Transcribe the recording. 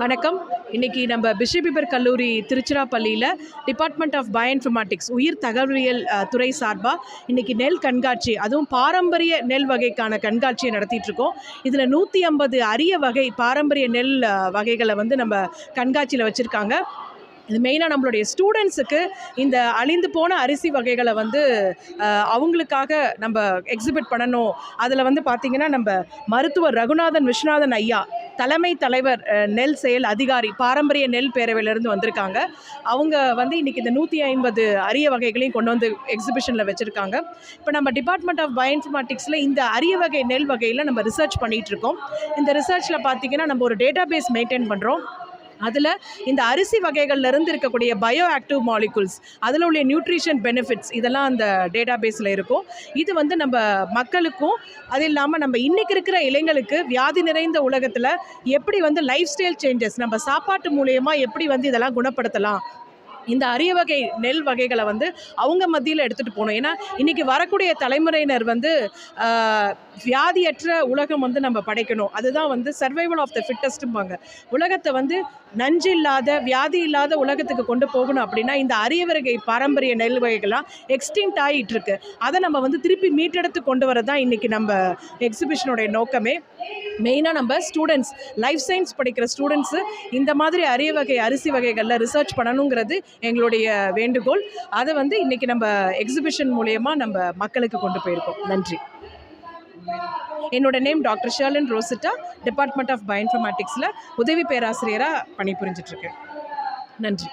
வணக்கம். இன்றைக்கி நம்ம பிஷபிபர் கல்லூரி திருச்சிராப்பள்ளியில் டிபார்ட்மெண்ட் ஆஃப் பயோஇன்ஃபர்மேட்டிக்ஸ் உயிர் தகவலியல் துறை சார்பாக இன்னைக்கு நெல் கண்காட்சி அதுவும் பாரம்பரிய நெல் வகைக்கான கண்காட்சியை நடத்திட்டுருக்கோம் இதில் நூற்றி ஐம்பது அரிய வகை பாரம்பரிய நெல் வகைகளை வந்து நம்ம கண்காட்சியில் வச்சுருக்காங்க. இது மெயினாக நம்மளுடைய ஸ்டூடெண்ட்ஸுக்கு இந்த அழிந்து போன அரிசி வகைகளை வந்து அவங்களுக்காக நம்ம எக்ஸிபிட் பண்ணணும். அதில் வந்து பார்த்திங்கன்னா நம்ம மருத்துவர் ரகுநாதன் விஸ்வநாதன் ஐயா தலைமை தலைவர் நெல் செயல் அதிகாரி பாரம்பரிய நெல் பேரவையிலேருந்து வந்திருக்காங்க. அவங்க வந்து இன்றைக்கி இந்த நூற்றி ஐம்பது அரிய வகைகளையும் கொண்டு வந்து எக்ஸிபிஷனில் வச்சுருக்காங்க. இப்போ நம்ம டிபார்ட்மெண்ட் ஆஃப் பயோஇன்ஃபர்மேட்டிக்ஸில் இந்த அரிய வகை நெல் வகையில் நம்ம ரிசர்ச் பண்ணிகிட்ருக்கோம் இந்த ரிசர்ச்சில் பார்த்திங்கன்னா நம்ம ஒரு டேட்டா பேஸ் மெயின்டைன் பண்ணுறோம் அதில் இந்த அரிசி வகைகள்ல இருந்து இருக்கக்கூடிய பயோ ஆக்டிவ் மாலிகுல்ஸ் அதில் உள்ள நியூட்ரிஷன் பெனிஃபிட்ஸ் இதெல்லாம் அந்த டேட்டா பேஸில் இருக்கும். இது வந்து நம்ம மக்களுக்கும் அது இல்லாமல் நம்ம இன்றைக்கி இருக்கிற இளைஞர்களுக்கு வியாதி நிறைந்த உலகத்தில் எப்படி வந்து லைஃப் ஸ்டைல் சேஞ்சஸ் நம்ம சாப்பாட்டு மூலயமா எப்படி வந்து இதெல்லாம் குணப்படுத்தலாம் இந்த அரிய வகை நெல் வகைகளை வந்து அவங்க மத்தியில் எடுத்துகிட்டு போகணும். ஏன்னா இன்றைக்கி வரக்கூடிய தலைமுறையினர் வந்து வியாதியற்ற உலகம் வந்து நம்ம படைக்கணும். அதுதான் வந்து சர்வைவல் ஆஃப் த ஃபிட்டஸ்ட்டும்பாங்க உலகத்தை வந்து நஞ்சு இல்லாத வியாதி இல்லாத உலகத்துக்கு கொண்டு போகணும் அப்படின்னா இந்த அரிய வகை பாரம்பரிய நெல் வகைகள்லாம் எக்ஸ்டிங்க்ட் ஆகிட்டு இருக்கு அதை நம்ம வந்து திருப்பி மீட்டெடுத்து கொண்டு வரதான் இன்றைக்கி நம்ம எக்ஸிபிஷனுடைய நோக்கமே. மெயினாக நம்ம ஸ்டூடெண்ட்ஸ் லைஃப் சயின்ஸ் படிக்கிற ஸ்டூடெண்ட்ஸு இந்த மாதிரி அரிய வகை அரிசி வகைகளில் ரிசர்ச் பண்ணணுங்கிறது எங்களுடைய வேண்டுகோள். அதை வந்து இன்றைக்கி நம்ம எக்ஸிபிஷன் மூலயமா நம்ம மக்களுக்கு கொண்டு போயிருக்கோம். நன்றி. என்னோட name doctor Sharlin Rosita department of பயோஇன்ஃபர்மேட்டிக்ஸில் உதவி பேராசிரியராக பணிபுரிஞ்சிட்ருக்கேன் நன்றி.